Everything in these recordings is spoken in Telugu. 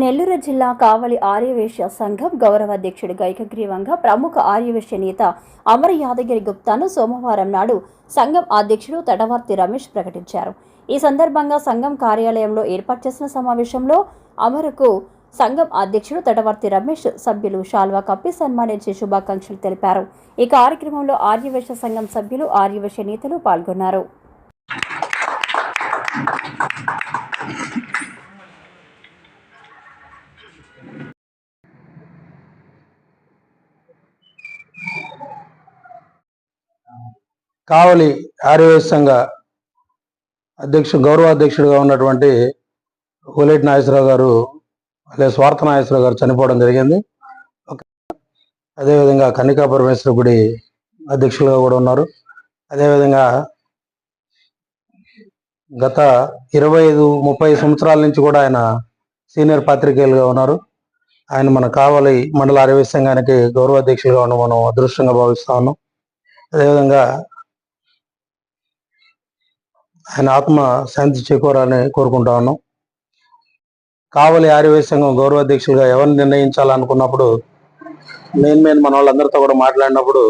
నెల్లూరు జిల్లా కావలి ఆర్యవేశ్య సంఘం గౌరవ అధ్యక్షుడిగా ఏకగ్రీవంగా ప్రముఖ ఆర్యవేశ్య నేత అమర యాదగిరి గుప్తాను సోమవారం నాడు సంఘం అధ్యక్షుడు తడవర్తి రమేష్ ప్రకటించారు. ఈ సందర్భంగా సంఘం కార్యాలయంలో ఏర్పాటు చేసిన సమావేశంలో అమరకు సంఘం అధ్యక్షుడు తడవర్తి రమేష్ సభ్యులు షాల్వా కప్పి సన్మానించి శుభాకాంక్షలు తెలిపారు. ఈ కార్యక్రమంలో ఆర్యవేశ్య సంఘం సభ్యులు ఆర్యవేశ్య నేతలు పాల్గొన్నారు. కావలి ఆర్యవేశ సంఘ అధ్యక్షుడు గౌరవ అధ్యక్షుడిగా ఉన్నటువంటి హులేటి నాగేశ్వరరావు గారు అదే స్వార్థ నాగేశ్వరరావు గారు చనిపోవడం జరిగింది. అదేవిధంగా కన్నికా పరమేశ్వర గుడి అధ్యక్షులుగా కూడా ఉన్నారు. అదేవిధంగా గత ఇరవై ఐదు ముప్పై సంవత్సరాల నుంచి కూడా ఆయన సీనియర్ పాత్రికేయులుగా ఉన్నారు. ఆయన మన కావలి మండల ఆర్యవేశ గౌరవ అధ్యక్షులుగా ఉన్న మనం అదృష్టంగా భావిస్తా ఉన్నాం. అదేవిధంగా ఆయన ఆత్మ శాంతి చేకూరాలని కోరుకుంటా ఉన్నాం. కావలి ఆర్యవేశ సంఘం గౌరవాధ్యక్షులుగా ఎవరిని నిర్ణయించాలనుకున్నప్పుడు మెయిన్ మెయిన్ మన వాళ్ళందరితో కూడా మాట్లాడినప్పుడు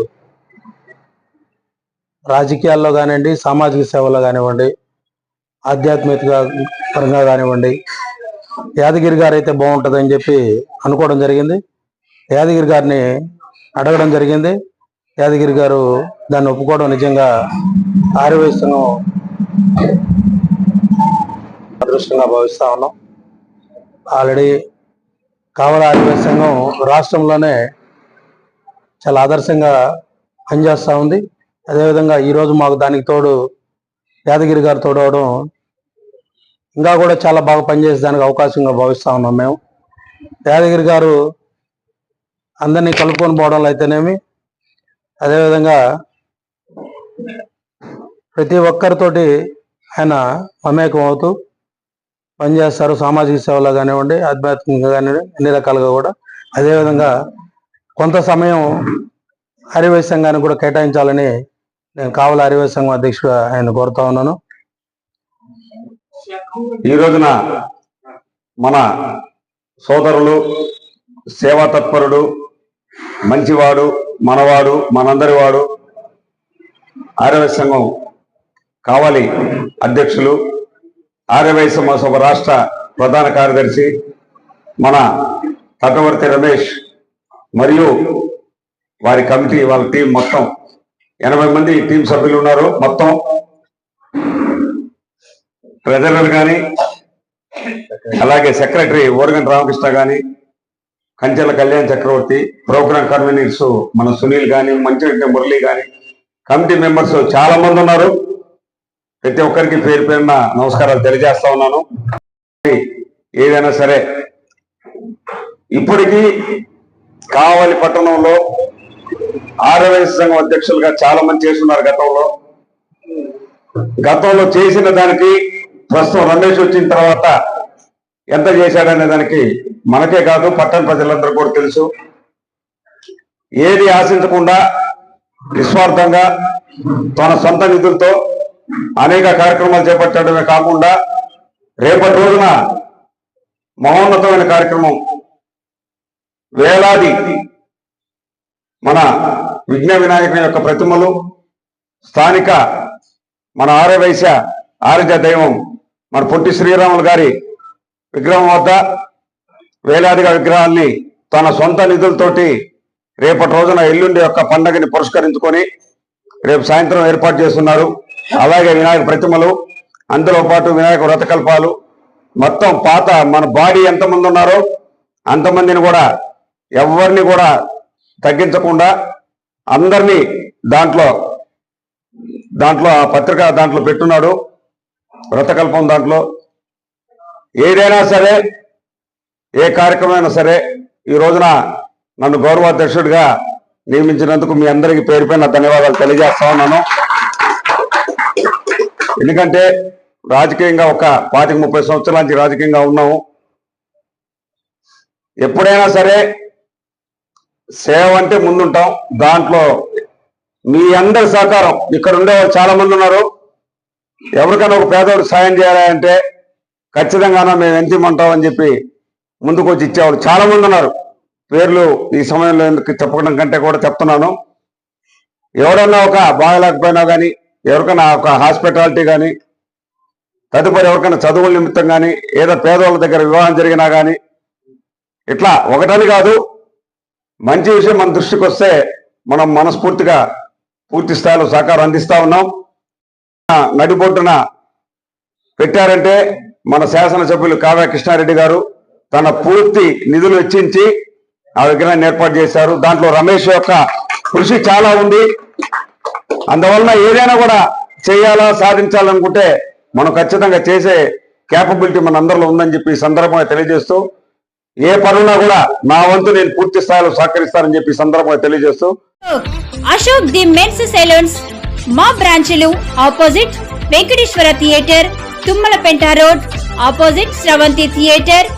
రాజకీయాల్లో కానివ్వండి సామాజిక సేవలో కానివ్వండి ఆధ్యాత్మిక పరంగా కానివ్వండి యాదగిరి గారు అయితే బాగుంటుందని చెప్పి అనుకోవడం జరిగింది. యాదగిరి గారిని అడగడం జరిగింది. యాదగిరి గారు దాన్ని ఒప్పుకోవడం నిజంగా ఆర్యవేశ సంఘం అదృష్టంగా భావిస్తా ఉన్నాం. ఆల్రెడీ కావల ఆదివాసీ సంఘం రాష్ట్రంలోనే చాలా ఆదర్శంగా పనిచేస్తూ ఉంది. అదేవిధంగా ఈరోజు మాకు దానికి తోడు యాదగిరి గారు తోడవడం ఇంకా కూడా చాలా బాగా పనిచేసే దానికి అవకాశంగా భావిస్తూ ఉన్నాం మేము. యాదగిరి గారు అందరినీ కలుపుకొని పోవడంలో అయితేనేమి అదేవిధంగా ప్రతి ఒక్కరితోటి ఆయన మమేకం అవుతూ పనిచేస్తారు సామాజిక సేవలో కానివ్వండి ఆధ్యాత్మికంగా కానివ్వండి అన్ని రకాలుగా కూడా. అదేవిధంగా కొంత సమయం హరివేశ సంఘానికి కూడా కేటాయించాలని నేను కావాల హరివేశ సంఘం అధ్యక్షుడు ఆయన కోరుతా ఉన్నాను. ఈ రోజున మన సోదరులు సేవా తత్పరుడు మంచివాడు మనవాడు మనందరి వాడు ఆర్యవైశ్య సంఘం కావాలి అధ్యక్షులు. ఆర్యవై మహాసభ రాష్ట్ర ప్రధాన కార్యదర్శి మన తటవర్తి రమేష్ మరియు వారి కమిటీ వాళ్ళ టీం మొత్తం. ఎనభై మంది టీం సభ్యులు ఉన్నారు మొత్తం. ట్రెజరర్ కానీ అలాగే సెక్రటరీ ఓరగన్ రామకృష్ణ కానీ కంచెల కళ్యాణ్ చక్రవర్తి ప్రోగ్రామ్ కన్వీనర్స్ మన సునీల్ కానీ మంచిరెడ్డి మురళి కానీ కమిటీ మెంబర్స్ చాలా మంది ఉన్నారు. ప్రతి ఒక్కరికి పేరు పేరున నమస్కారాలు తెలియజేస్తా ఉన్నాను. ఏదైనా సరే ఇప్పటికీ కావలి పట్టణంలో ఆర్యవైశ్య సంఘం అధ్యక్షులుగా చాలా మంది చేస్తున్నారు గతంలో. గతంలో చేసిన దానికి ప్రస్తుతం రమేష్ వచ్చిన తర్వాత ఎంత చేశాడనే దానికి మనకే కాదు పట్టణ ప్రజలందరూ కూడా తెలుసు. ఏది ఆశించకుండా నిస్వార్థంగా తన సొంత నిధులతో అనేక కార్యక్రమాలు చేపట్టడమే కాకుండా రేపటి రోజున మహోన్నతమైన కార్యక్రమం. వేలాది మన విఘ్న వినాయకుని యొక్క ప్రతిమలు స్థానిక మన ఆర్యవైశ్య ఆరోగ్య దైవం మన పొట్టి శ్రీరాములు గారి విగ్రహం వద్ద వేలాదిగా విగ్రహాల్ని తన సొంత నిధులతోటి రేపటి రోజున ఎల్లుండి యొక్క పండగని పురస్కరించుకొని రేపు సాయంత్రం ఏర్పాటు చేస్తున్నారు. అలాగే వినాయక ప్రతిమలు అందులో పాటు వినాయక వ్రతకల్పాలు. మొత్తం పాత మన బాడీ ఎంతమంది ఉన్నారో అంతమందిని కూడా ఎవరిని కూడా తగ్గించకుండా అందరినీ దాంట్లో దాంట్లో ఆ పత్రిక దాంట్లో పెట్టున్నాడు. వ్రతకల్పం దాంట్లో. ఏదైనా సరే ఏ కార్యక్రమం సరే ఈ రోజున నన్ను గౌరవాధ్యక్షుడిగా నియమించినందుకు మీ అందరికీ పేరు ధన్యవాదాలు తెలియజేస్తా ఉన్నాను. ఎందుకంటే రాజకీయంగా ఒక పాతిక ముప్పై సంవత్సరాల నుంచి రాజకీయంగా ఉన్నాము. ఎప్పుడైనా సరే సేవ అంటే ముందుంటాం. దాంట్లో మీ అందరి సహకారం ఇక్కడ ఉండేవాళ్ళు చాలా మంది ఉన్నారు. ఎవరికైనా ఒక పేదవాడు సాయం చేయాలి అంటే మేము ఎంత ఇమ్మంటాం అని చెప్పి ముందుకు వచ్చి ఇచ్చేవాళ్ళు చాలా మంది ఉన్నారు. పేర్లు ఈ సమయంలో ఎందుకు చెప్పడం కంటే కూడా చెప్తున్నాను. ఎవడన్నా ఒక బాగలేకపోయినా కానీ ఎవరికైనా ఒక హాస్పిటాలిటీ కానీ తదుపరి ఎవరికైనా చదువుల నిమిత్తం కానీ ఏదో పేదవాళ్ళ దగ్గర వివాహం జరిగినా కానీ ఇట్లా ఒకటని కాదు మంచి విషయం మన దృష్టికి వస్తే మనం మనస్ఫూర్తిగా పూర్తి స్థాయిలో సహకారం అందిస్తూ ఉన్నాం. నడిబొడ్డున పెట్టారంటే మన శాసనసభ్యులు కావ్య కృష్ణారెడ్డి గారు తన పూర్తి నిధులు వెచ్చించి ఆ విగ్రహాన్ని ఏర్పాటు చేశారు. దాంట్లో రమేష్ యొక్క కృషి చాలా ఉంది. అందువలన ఏదైనా కూడా చేయాలా సాధించాలనుకుంటే మనం ఖచ్చితంగా చేసే క్యాపబిలిటీ మన అందరిలో ఉందని చెప్పి సందర్భంగా తెలియజేస్తూ ఏ పనున్నా కూడా నా వంతు నేను పూర్తి స్థాయిలో సహకరిస్తానని చెప్పి సందర్భంగా తెలియజేస్తూ. అశోక్ ది మెన్స్ సెలూన్స్ మా బ్రాంచ్లు opposite Venkateswara theatre Tummalapenta road opposite Sravanthi theatre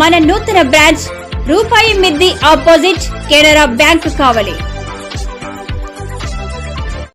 మన నూతన బ్రాంచ్ రూపాయి మిద్ది ఆపోజిట్ కెనరా బ్యాంక్ కావలి.